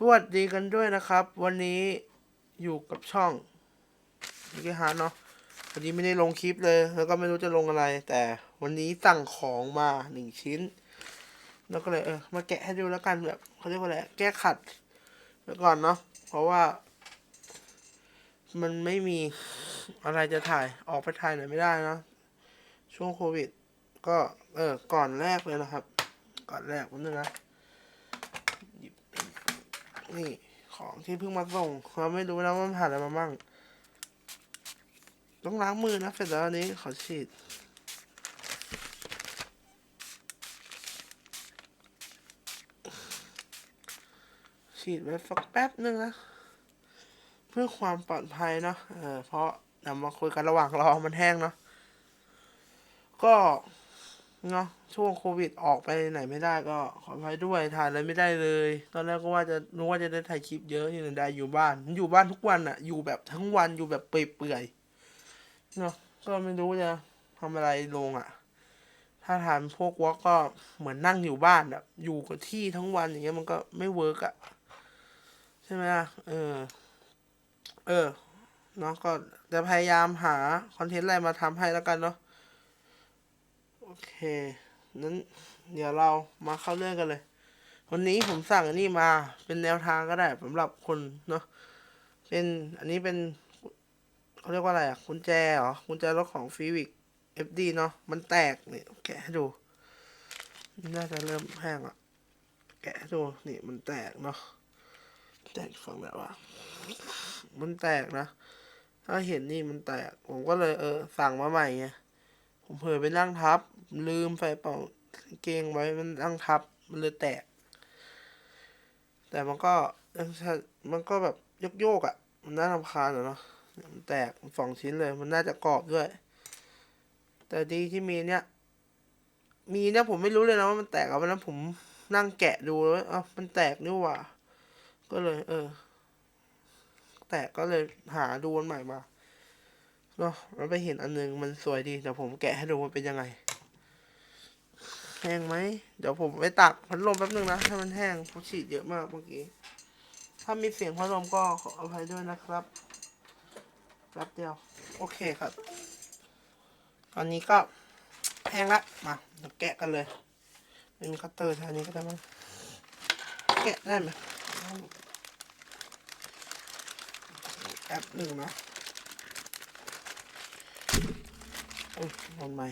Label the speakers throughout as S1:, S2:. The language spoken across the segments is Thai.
S1: สวัสดีกันด้วยนะครับ วันนี้อยู่กับช่องนิกฮาร์เนาะวันนี้ไม่ได้ลงคลิปเลย แล้วก็ไม่รู้จะลงอะไร แต่วันนี้สั่งของมาหนึ่งชิ้น แล้วก็เลยเออมาแกะให้ดูแล้วกันแบบเขาเรียกว่าอะไรแก้ขัดไว้ก่อนเนาะเพราะว่า มันไม่มีอะไรจะถ่ายออกไปถ่ายไหนไม่ได้เนะช่วงโควิด ก็เออก่อนแรกเลยนะครับ ก่อนแรกวันนึงนะ นี่ของที่เพิ่งมาส่งเราไม่รู้นะว่ามันผ่านอะไรมาบ้าง ต้องล้างมือนะเสร็จแล้วอันนี้ขอฉีดฉีดไว้สักแป๊บนึงนะ เพื่อความปลอดภัยเนาะเออเพราะเดี๋ยวมาคุยกันระหว่างรอมันแห้งเนาะก็ เนาะช่วงโควิดออกไปไหนไม่ได้ก็ขออภัยด้วยถ่ายอะไรไม่ได้เลย ตอนแรกก็ว่าจะนึกว่าจะได้ถ่ายคลิปเยอะที่ไหนได้อยู่บ้าน อยู่บ้านทุกวันอะอยู่แบบทั้งวันอยู่แบบเปื่อยๆเนาะก็ไม่รู้จะทำอะไรลงอะถ้าทานพวกวอล์กก็เหมือนนั่งอยู่บ้านแบบอยู่กับที่ทั้งวันอย่างเงี้ยมันก็ไม่เวิร์กอะใช่ไหมล่ะเออ เออเนาะก็จะพยายามหาคอนเทนต์อะไรมาทำให้แล้วกันเนาะ โอเค นั้นเดี๋ยวเรามาเข้าเรื่องกันเลย วันนี้ผมสั่งอันนี้มาเป็นแนวทางก็ได้สำหรับคนเนาะ เป็นอันนี้เป็นเขาเรียกว่าอะไรอะกุญแจเหรอกุญแจรถของฟีวิกเอฟดีเนาะ มันแตกนี่แกะให้ดู น่าจะเริ่มแห้งอะแกะให้ดู นี่มันแตกเนาะ แตกฝั่งแบบว่า มันแตกนะ ถ้าเห็นนี่มันแตก ผมก็เลยเออสั่งมาใหม่ไง ผมเผลอไปนั่งทับ ลืมใส่เป่าเกงไว้มันนั่งทับ มันเลยแตก แต่มันก็มันก็แบบโยกโยกๆอะ มันน่ารำคาญอะเนาะมันแตกสองชิ้นเลย มันน่าจะกรอบด้วย แต่ดีที่มีเนี่ย มีเนี่ยผมไม่รู้เลยนะว่ามันแตกเอาวันนั้นผมนั่งแกะดูแล้วอ้ามันแตกนี่หว่า ก็เลย เออ แตกก็เลยหาดูอันใหม่มา เนาะแล้วไปเห็นอันหนึงมันสวยดีเดี๋ยวผมแกะให้ดูว่าเป็นยังไง แห้งไหม เดี๋ยวผมไปตักพัดลมแป๊บนึงนะให้มันแห้งผมฉีดเยอะมากเมื่อกี้ ถ้ามีเสียงพัดลมก็ขออภัยด้วยนะครับแป๊บเดียว โอเคครับ ตอนนี้ก็แห้งละมาเดี๋ยวแกะกันเลยไม่มีคัตเตอร์แทนนี้ก็ได้มั้งแกะได้ไหมแป๊บหนึ่งนะ อุ้ยโดนไหม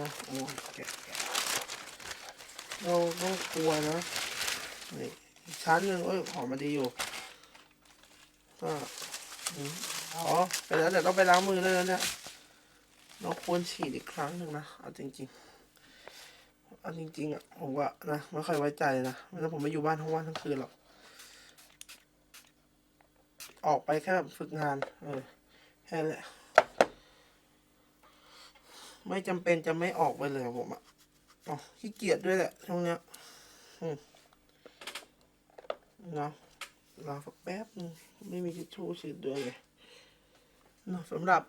S1: นะโอ้ยแกะแกะเราต้องกลัวนะนี่ชั้นหนึ่งเอ้ยหอมมาดีอยู่ก็อ๋อไปแล้วเดี๋ยวต้องไปล้างมือเลยนะเนี่ยเราควรฉีดอีกครั้งหนึ่งนะเอาจริงๆเอาจริงๆอะผมว่านะไม่ค่อยไว้ใจนะไม่งั้นผมไม่อยู่บ้านทั้งวันทั้งคืนหรอก ออกไปแค่แบบฝึกงาน เออแค่นั้นแหละ ไม่จำเป็นจะไม่ออกไปเลยผมอะอ๋อขี้เกียจด้วยแหละช่วงเนี้ยอืมนะรอสักแป๊บนึงไม่มีทิชชู่ฉีดด้วยเลยเนาะสำหรับ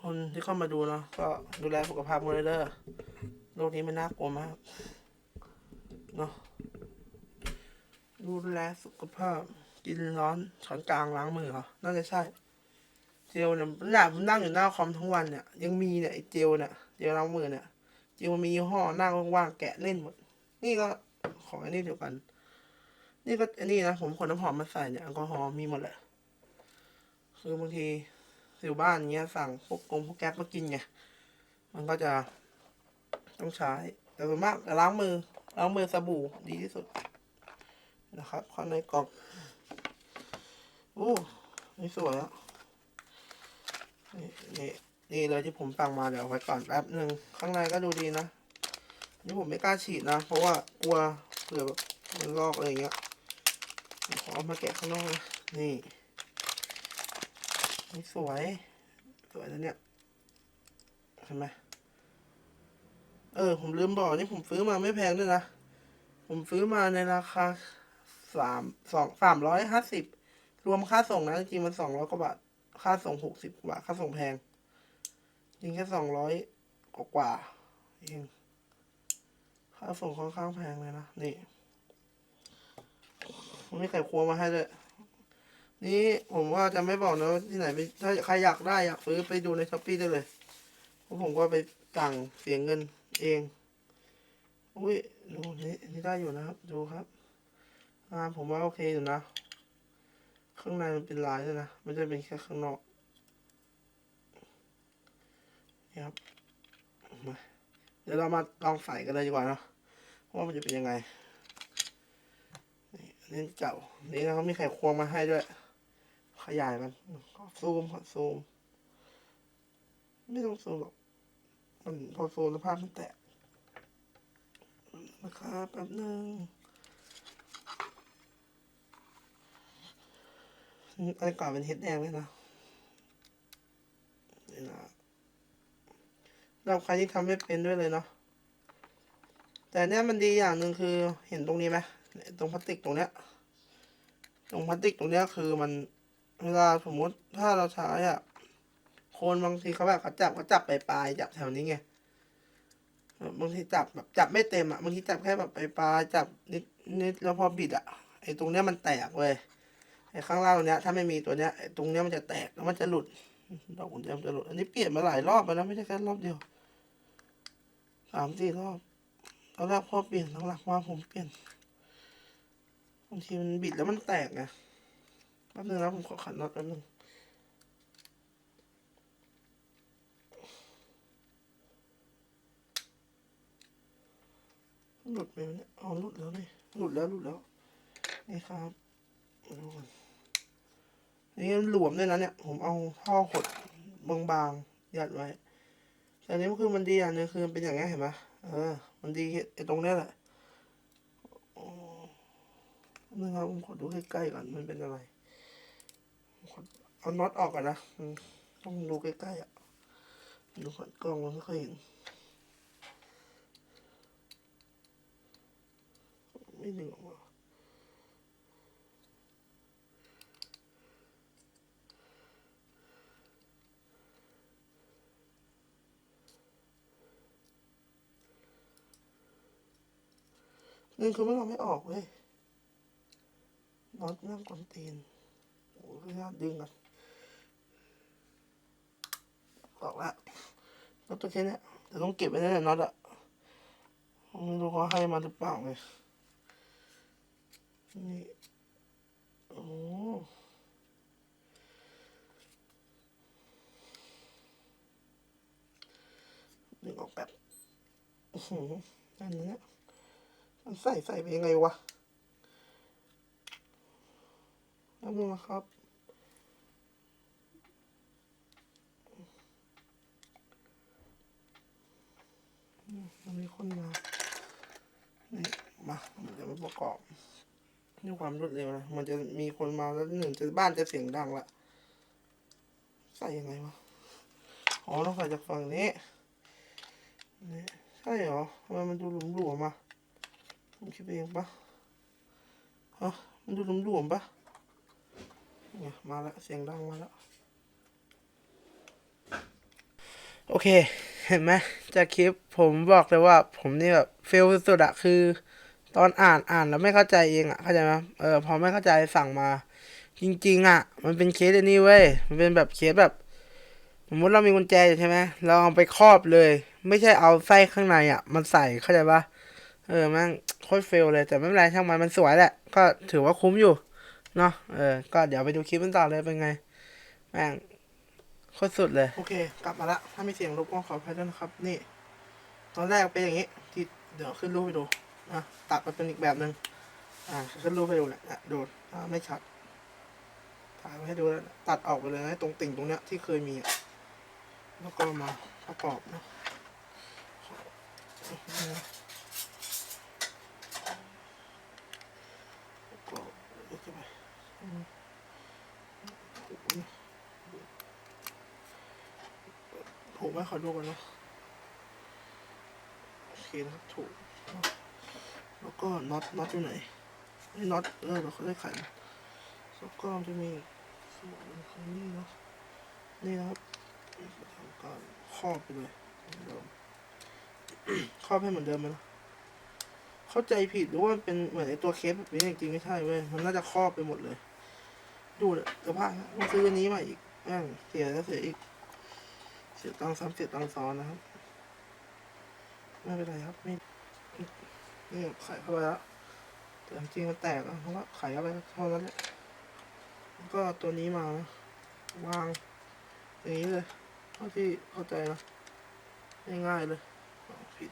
S1: คนที่เข้ามาดูเนาะก็ดูแลสุขภาพกันเลยเด้อโรคนี้ไม่น่ากลัวมากเนาะดูแลสุขภาพ กินร้อนช้อนกลางล้างมือเหรอ น่าจะใช่ เจลเนี่ยเนี่ยผมนั่งอยู่หน้าคอมทั้งวันเนี่ย ยังมีเนี่ยไอ้เจลเนี่ย เจลล้างมือเนี่ย เจลมียี่ห้อนั่งว่างๆแกะเล่นหมด นี่ก็ของอันนี้เดียวกัน นี่ก็อันนี้นะผมขนน้ำหอมมาใส่เนี่ยแอลกอฮอล์มีหมดแหละ คือบางทีอยู่บ้านเงี้ยสั่งพวกกงพวกแก๊ปมากินไง มันก็จะต้องใช้ แต่ส่วนมากล้างมือล้างมือสบู่ดีที่สุดนะครับข้างในกล่อง โอ้นี่สวยอะนี่นี่นี่เลยที่ผมสั่งมาเดี๋ยวไว้ก่อนแป๊บหนึ่งข้างในก็ดูดีนะนี่ผมไม่กล้าฉีดนะ เพราะว่ากลัวเผื่อแบบมันลอกอะไรเงี้ยขอเอามาแกะข้างนอกนะนี่นี่สวย สวยนะเนี่ยเห็นไหมเออ ผมลืมบอกนี่ผมซื้อมาไม่แพงด้วยนะ ผมซื้อมาในราคาสามสองสามร้อยห้าสิบ รวมค่าส่งนะจริงมันสองร้อยกว่าบาท ค่าส่งหกสิบบาท ค่าส่งแพง จริงแค่สองร้อยกว่าๆเองค่าส่งค่อนข้างแพงเลยนะ นี่มันมีไข่ครัวมาให้ด้วยนี่ผมว่าจะไม่บอกนะว่าที่ไหนไปถ้าใครอยากได้อยากซื้อไปดูในช้อปปี้ได้เลยเพราะผมก็ไปสั่งเสียงเงินเอง อุ้ยดูนี่นี่ได้อยู่นะครับ ดูครับงานผมว่าโอเคอยู่นะ ข้างในมันเป็นลายด้วยนะ ไม่ใช่เป็นแค่ข้างนอกนี่ครับมาเดี๋ยวเรามาลองใส่กันเลยดีกว่าเนอะว่ามันจะเป็นยังไงนี่อันนี่เก่านี่นะเขามีไข่ควงมาให้ด้วย ขยายมันขอซูมขอซูม ไม่ต้องซูมหรอกมันพอซูมแล้วภาพมันแตกนะครับแป๊บหนึ่ง อันก่อนเป็นเฮ็ดแดงเลยนะนี่นะเราใครที่ทำไม่เป็นด้วยเลยเนาะแต่เนี้ยมันดีอย่างหนึ่งคือเห็นตรงนี้ไหมตรงพลาสติกตรงเนี้ย ตรงพลาสติกตรงเนี้ยคือมันเวลาสมมติถ้าเราใช้อะคนบางทีเขาแบบเขาจับเขาจับไปปลายๆจับแถวนี้ไงบางทีจับแบบจับไม่เต็มอะบางทีจับแค่แบบไปปลายๆจับนิดนิดแล้วพอบิดอะไอ้ตรงเนี้ยมันแตกเว้ย ไอ้ข้างล่างตรงเนี้ยถ้าไม่มีตัวเนี้ยไอ้ตรงเนี้ยมันจะแตกแล้วมันจะหลุดดอกกุญแจมันจะหลุดอันนี้เปลี่ยนมาหลายรอบแล้วนะไม่ใช่แค่รอบเดียวสามสี่รอบตอนแรกพ่อเปลี่ยนหลังๆมาผมเปลี่ยนบางทีมันบิดแล้วมันแตกไงแป๊บนึงนะผมขอขันน็อตแป๊บนึงหลุดไปไหมเนี่ยเอ๋อหลุดแล้วนี่หลุดแล้วหลุดแล้วนี่ครับมาดูกันนี่มั นี่หลวมด้วยนะเนี่ย ผมเอาท่อหดบางๆยัดไว้แต่นี้มันคือมันดีอย่างนึงคือมันเป็นอย่างเงี้เห็นไหมเออ มันดีไอ้ตรงนี้แหละอ๋อนึงครับผมขอดูใกล้ๆก่อนมันเป็นอะไร เอาน็อตออกก่อนนะต้องดูใกล้ๆอะดูก่อนกล้องมันไม่ค่อยเห็นไม่ดึงออกมา นี่คือไม่เราไม่ออกเว้ยน็อตนั่งกวนตีนโอ้ยน่าดึงอะออกแล้วน็อตตัวแค่เนี้ยแต่ต้องเก็บไว้นั่นแหละน็อตอะไม่รู้เขาให้มาหรือเปล่าไงนี่ โอ้ดึงออกแบบโอ้โหอันนี้เนี่ย มันใส่ใส่ไปยังไงวะแล้วดูนะครับ มันมีคนมา นี่ มาเดี๋ยวมาประกอบด้วยความรวดเร็วนะ มันจะมีคนมาแล้วหนึ่งจะบ้านจะเสียงดังละ ใส่ยังไงวะ อ๋อต้องใส่จากฝั่งนี้ นี่ ใช่เหรอทำไมมันดูหลวมๆมาผ มคิดเองปะฮะมันดูหลวมๆปะเนี่ยมาแล้วเสียงดังมาแล้ว โอเค เห็นไหมจากคลิปผมบอกเลยว่าผมนี่แบบเฟลสุดอะคือ ตอนอ่านอ่านแล้วไม่เข้าใจเองอะเข้าใจไหมเออพอไม่เข้าใจสั่งมา จริง ๆอะมันเป็นเคสอันนี้เว้ยมันเป็นแบบเคสแบบสมมติเรามีกุญแจอยู่ใช่ไหมเราเอาไปครอบเลย ไม่ใช่เอาไส้ข้างในอะมันใส่เข้าใจปะ เออแม่งโคตรเฟลเลยแต่ไม่เป็นไรช่างมันมันสวยแหละ ก็ถือว่าคุ้มอยู่เนาะเออ ก็เดี๋ยวไปดูคลิปกันต่อเลยเป็นไง แม่งโคตรสุดเลย โอเค กลับมาละถ้ามีเสียงรบกวนขออภัยด้วยนะครับ นี่ ตอนแรกเป็นอย่างนี้ ที่เดี๋ยวขึ้นรูปให้ดูอะตัดมาเป็นอีกแบบหนึ่งอ่าขึ้นรูปให้ดูแหละอะดูอ่าไม่ชัดถ่ายไว้ให้ดูแล้วตัดออกไปเลยนะตรงติ่งตรงเนี้ยที่เคยมีอะแล้วก็มาประกอบนะประกอบแล้วก็ไปอืม ถูกไหมขอดูกันเนาะโอเคนะครับถูก แล้วก็น็อตน็อตอยู่ไหนนี่น็อตเออเราเขาได้ขันแล้วก็จะมีส่วนของนี่เนาะนี่นะครับทำการครอบไปเลยเหมือนเดิมครอบให้เหมือนเดิมเลยนะเข้าใจผิดหรือว่ามันเป็นเหมือนไอตัวเคสแบบนี้จริงๆไม่ใช่เว้ยมันน่าจะครอบไปหมดเลย ดูเนี่ยสภาพนะต้องซื้ออันนี้มาอีกแม่งเสียแล้วเสียอีก เสียตังซ้ำเสียตังซ้อนนะครับ ไม่เป็นไรครับไม่นี่ไขเข้าไปแล้วแต่จริงมันแตกอะเพราะว่าไขเข้าไปเท่านั้นแหละแล้วก็ตัวนี้มานะวางอย่างนี้เลยเท่าที่เข้าใจนะง่ายๆเลยอ๋อผิด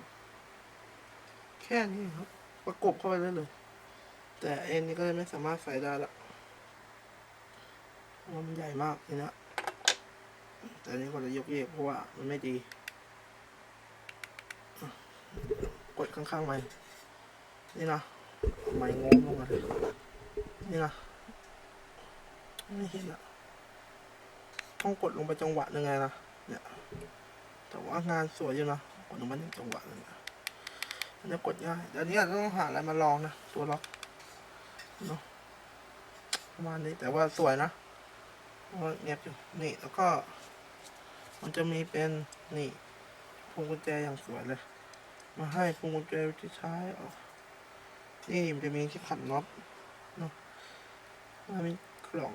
S1: แค่นี้ครับ ประกบเข้าไปได้เลย แต่เอ็นนี้ก็จะไม่สามารถใส่ได้ละมันใหญ่มากทีเนี้ยแต่อันนี้ก็จะยกเยกเพราะว่ามันไม่ดี กดข้างๆไปนี่นะไม้งมลงมาเลยนี่นะไม่เห็นอะต้องกดลงไปจังหวะหนึ่งไงนะเนี่ยแต่ว่างานสวยอยู่นะกดลงมาจังหวะนึงนะ อันนี้กดง่ายเดี๋ยวนี้อาจจะต้องหาอะไรมาลองนะตัวล็อกเนาะประมาณนี้แต่ว่าสวยนะเงียบอยู่นี่แล้วก็ มันจะมีเป็นนี่พวงกุญแจอย่างสวยเลย มาให้พวงกุญแจที่ใช้ออกนี่มันจะมีที่ขันน็อตเนาะมันมีกล่อง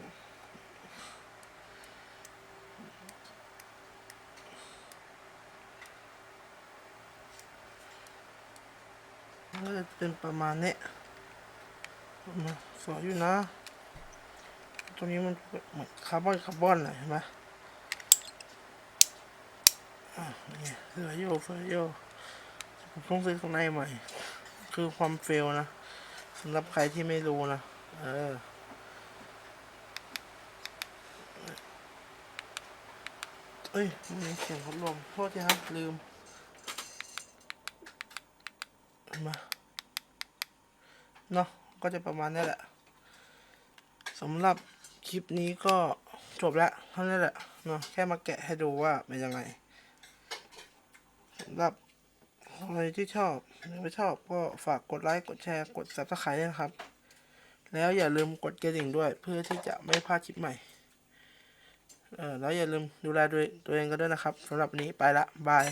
S1: ก็จะเป็นประมาณนี้มาสวยอยู่นะตัวนี้มันเหมือนคาร์บอนคาร์บอนเลยเห็นไหมอะนี่เสือโยเสือโยผมต้องซื้อข้างในใหม่ คือความเฟลนะสำหรับใครที่ไม่รู้นะ เออเอ้ยมันมีเสียงพัดลมโทษทีครับ ลืมมา เนาะก็จะประมาณนี้แหละสำหรับคลิปนี้ก็จบแล้วเท่านั้นแหละเนาะแค่มาแกะให้ดูว่าเป็นยังไงสำหรับใครที่ชอบหรือไม่ชอบก็ฝากกดไลค์กดแชร์กด subscribe ด้นะครับ แล้วอย่าลืมกดกระดิ่งด้วย เพื่อที่จะไม่พลาดคลิปใหม่เออแล้วอย่าลืมดูแลตัวเองกันด้วยนะครับสำหรับวันนี้ไปละบาย